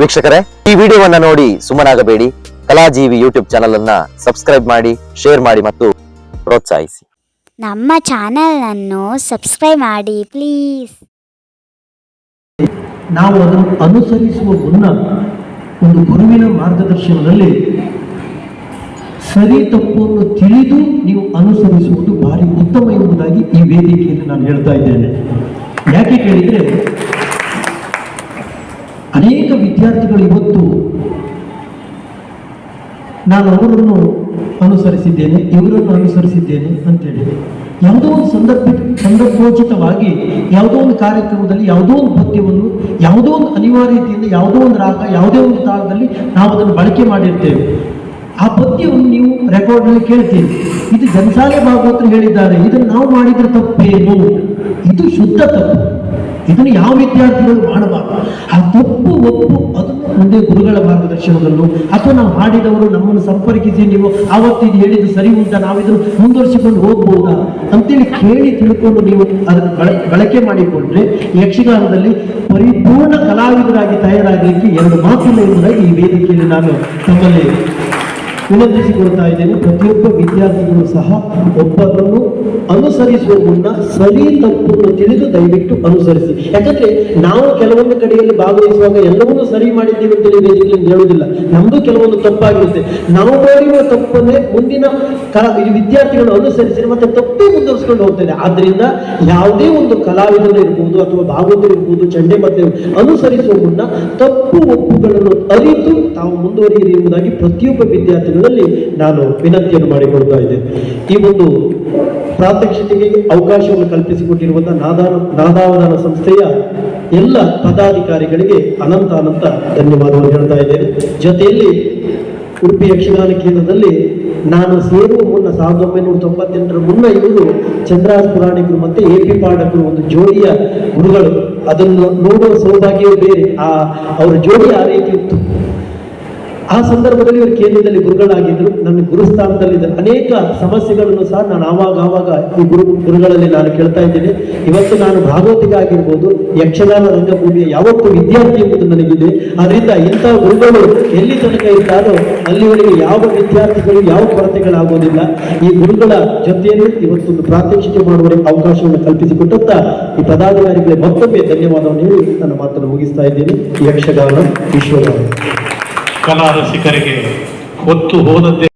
ವೀಕ್ಷಕರೇ ಈ ವಿಡಿಯೋವನ್ನ ನೋಡಿ ಸುಮ್ಮನಾಗಬೇಡಿ ಕಲಾಜೀವಿ ಯೂಟ್ಯೂಬ್ ಚಾನಲ್ ಅನ್ನ ಸಬ್ಸ್ಕ್ರೈಬ್ ಮಾಡಿ ಶೇರ್ ಮಾಡಿ ಮತ್ತು ಪ್ರೋತ್ಸಾಹಿಸಿ. ನಮ್ಮ ಚಾನೆಲ್ ಚಾನಲನ್ನು ಸಬ್ಸ್ಕ್ರೈಬ್ ಮಾಡಿ ಪ್ಲೀಸ್ ನಾವು ಅದನ್ನು ಅನುಸರಿಸುವ ಮುನ್ನ ಒಂದು ಗುರುವಿನ ಮಾರ್ಗದರ್ಶನದಲ್ಲಿ ಸರಿ ತಪ್ಪನ್ನು ತಿಳಿದು ನೀವು ಅನುಸರಿಸುವುದು ಭಾರಿ ಉತ್ತಮ ಎಂಬುದಾಗಿ ಈ ವೇದಿಕೆಯಲ್ಲಿ ನಾನು ಹೇಳ್ತಾ ಇದ್ದೇನೆ. ಯಾಕೆ ಕೇಳಿದರೆ ಅನೇಕ ವಿದ್ಯಾರ್ಥಿಗಳು ಇವತ್ತು ನಾನು ಅವರನ್ನು ಅನುಸರಿಸಿದ್ದೇನೆ, ಇವರನ್ನು ಅನುಸರಿಸಿದ್ದೇನೆ ಅಂತೇಳಿ ಯಾವುದೋ ಒಂದು ಸಂದರ್ಭ, ಸಂದರ್ಭೋಚಿತವಾಗಿ ಯಾವುದೋ ಒಂದು ಕಾರ್ಯಕ್ರಮದಲ್ಲಿ ಯಾವುದೋ ಒಂದು ಪದ್ಯವನ್ನು, ಯಾವುದೋ ಒಂದು ಅನಿವಾರ್ಯತೆಯಿಂದ, ಯಾವುದೋ ಒಂದು ರಾಗ, ಯಾವುದೇ ಒಂದು ತಾಳದಲ್ಲಿ ನಾವು ಅದನ್ನು ಬಳಕೆ ಮಾಡಿರ್ತೇವೆ. ಆ ಪದ್ಯವನ್ನು ನೀವು ರೆಕಾರ್ಡ್ನಲ್ಲಿ ಕೇಳ್ತೀರಿ. ಇದು ಜನಸಾಲೆ ಭಾಗವತರು ಹೇಳಿದ್ದಾರೆ, ಇದನ್ನು ನಾವು ಮಾಡಿದ್ರೆ ತಪ್ಪೇನು? ಇದು ಶುದ್ಧ ತಪ್ಪು. ಇದನ್ನು ಯಾವ ವಿದ್ಯಾರ್ಥಿಗಳು ಮಾಡಬಾರ್ದು ಆ ತಪ್ಪು ಒಪ್ಪು ಅದು ಮುಂದೆ ಗುರುಗಳ ಮಾರ್ಗದರ್ಶನದಲ್ಲೂ, ಅಥವಾ ನಾವು ಮಾಡಿದವರು ನಮ್ಮನ್ನು ಸಂಪರ್ಕಿಸಿ, ನೀವು ಆವತ್ತು ಇದು ಹೇಳಿದ್ದು ಸರಿ ಉಂಟಾ, ನಾವಿದ್ರು ಮುಂದುವರಿಸಿಕೊಂಡು ಹೋಗ್ಬೋದಾ ಅಂತೇಳಿ ಕೇಳಿ ತಿಳ್ಕೊಂಡು ನೀವು ಅದನ್ನು ಬಳ- ಬಳಕೆ ಮಾಡಿಕೊಂಡ್ರೆ ಯಕ್ಷಗಾನದಲ್ಲಿ ಪರಿಪೂರ್ಣ ಕಲಾವಿದರಾಗಿ ತಯಾರಾಗಲಿಕ್ಕೆ ಎರಡು ಮಾತಿಲ್ಲ ಎಂಬುದಾಗಿ ಈ ವೇದಿಕೆಯಲ್ಲಿ ನಾನು ತಮ್ಮಲ್ಲಿ ವಿನಂತಿಸಿಕೊಳ್ತಾ ಇದ್ದೇನೆ. ಪ್ರತಿಯೊಬ್ಬ ವಿದ್ಯಾರ್ಥಿಗಳು ಸಹ ಒಬ್ಬರನ್ನು ಅನುಸರಿಸುವ ಮುನ್ನ ಸರಿ ತಪ್ಪನ್ನು ತಿಳಿದು ದಯವಿಟ್ಟು ಅನುಸರಿಸಿ. ಯಾಕಂದ್ರೆ ನಾವು ಕೆಲವೊಂದು ಕಡೆಯಲ್ಲಿ ಭಾಗವಹಿಸುವಾಗ ಎಲ್ಲವನ್ನೂ ಸರಿ ಮಾಡಿದ್ದೀವಿ ಅಂತೇಳಿ ವೇದಿಕೆಯಲ್ಲಿ ಹೇಳುವುದಿಲ್ಲ. ನಮ್ದು ಕೆಲವೊಂದು ತಪ್ಪಾಗಿರುತ್ತೆ. ನಾವು ಮಾಡಿರುವ ತಪ್ಪನ್ನೇ ಮುಂದಿನ ಕಲಾ ವಿದ್ಯಾರ್ಥಿಗಳು ಅನುಸರಿಸಿ ಮತ್ತೆ ತಪ್ಪೇ ಮುಂದುವರಿಸ್ಕೊಂಡು ಹೋಗ್ತಾರೆ. ಆದ್ರಿಂದ ಯಾವುದೇ ಒಂದು ಕಲಾವಿದರು ಇರ್ಬೋದು ಅಥವಾ ಭಾಗವತರು ಇರ್ಬೋದು, ಚಂಡೆ ಮತ್ತೆ ಅನುಸರಿಸುವ ಮುನ್ನ ತಪ್ಪು ಒಪ್ಪುಗಳನ್ನು ಅರಿತು ತಾವು ಮುಂದುವರಿಯಿರಿ ಎಂಬುದಾಗಿ ಪ್ರತಿಯೊಬ್ಬ ವಿದ್ಯಾರ್ಥಿಗಳಲ್ಲಿ ನಾನು ವಿನಂತಿಯನ್ನು ಮಾಡಿಕೊಳ್ತಾ ಇದ್ದೇನೆ. ಈ ಒಂದು ಪ್ರಾತ್ಯಕ್ಷಿತೆಗೆ ಅವಕಾಶವನ್ನು ಕಲ್ಪಿಸಿಕೊಟ್ಟಿರುವಂತಹ ನಾದಾನ ನಾದಾವಧಾನ ಸಂಸ್ಥೆಯ ಎಲ್ಲ ಪದಾಧಿಕಾರಿಗಳಿಗೆ ಅನಂತ ಅನಂತ ಧನ್ಯವಾದಗಳು ಹೇಳ್ತಾ ಇದ್ದೇನೆ. ಜೊತೆಯಲ್ಲಿ ಉಡುಪಿ ಯಕ್ಷಗಾನ ಕೇಂದ್ರದಲ್ಲಿ ನಾನು ಸೇರುವ ಮುನ್ನ ಸಾವಿರದ ಒಂಬೈನೂರ ತೊಂಬತ್ತೆಂಟರ ಮುನ್ನ ಇವರು ಚಂದ್ರಾಸ್ ಪುರಾಣಿಕರು ಮತ್ತೆ ಎ ಪಿ ಪಾಠಕರು ಒಂದು ಜೋಡಿಯ ಗುರುಗಳು. ಅದನ್ನು ನೋಡುವ ಸೌಭಾಗ್ಯವೇ ಬೇರೆ. ಆ, ಅವರ ಜೋಡಿ ಆ ರೀತಿ ಇತ್ತು. ಆ ಸಂದರ್ಭದಲ್ಲಿ ಇವರು ಕೇಂದ್ರದಲ್ಲಿ ಗುರುಗಳಾಗಿದ್ದರು. ನನ್ನ ಗುರುಸ್ಥಾನದಲ್ಲಿದ್ದ ಅನೇಕ ಸಮಸ್ಯೆಗಳನ್ನು ಸಹ ನಾನು ಆವಾಗ ಆವಾಗ ಈ ಗುರು ಗುರುಗಳಲ್ಲಿ ನಾನು ಕೇಳ್ತಾ ಇದ್ದೇನೆ. ಇವತ್ತು ನಾನು ಭಾಗವತಿಗಾಗಿರ್ಬೋದು ಯಕ್ಷಗಾನ ರಂಗಭೂಮಿಯ ಯಾವತ್ತೂ ವಿದ್ಯಾರ್ಥಿ ಎಂಬುದು ನನಗಿದೆ. ಅದರಿಂದ ಇಂಥ ಗುರುಗಳು ಎಲ್ಲಿ ತನಕ ಇದ್ದಾರೋ ಅಲ್ಲಿವರೆಗೆ ಯಾವ ವಿದ್ಯಾರ್ಥಿಗಳು ಯಾವ ಕೊರತೆಗಳಾಗೋದಿಲ್ಲ. ಈ ಗುರುಗಳ ಜೊತೆಯಲ್ಲಿ ಇವತ್ತೊಂದು ಪ್ರಾತ್ಯಕ್ಷಿಕೆ ಮಾಡುವ ಅವಕಾಶವನ್ನು ಕಲ್ಪಿಸಿಕೊಟ್ಟಂತ ಈ ಪದಾಧಿಕಾರಿಗಳಿಗೆ ಮತ್ತೊಮ್ಮೆ ಧನ್ಯವಾದವನ್ನು ಹೇಳಿ ನನ್ನ ಮಾತನ್ನು ಮುಗಿಸ್ತಾ ಇದ್ದೇನೆ. ಯಕ್ಷಗಾನ ವಿಶ್ವಗಾನ. ಕಲಾ ರಸಿಕರಿಗೆ ಹೊತ್ತು ಹೋದದ್ದೇ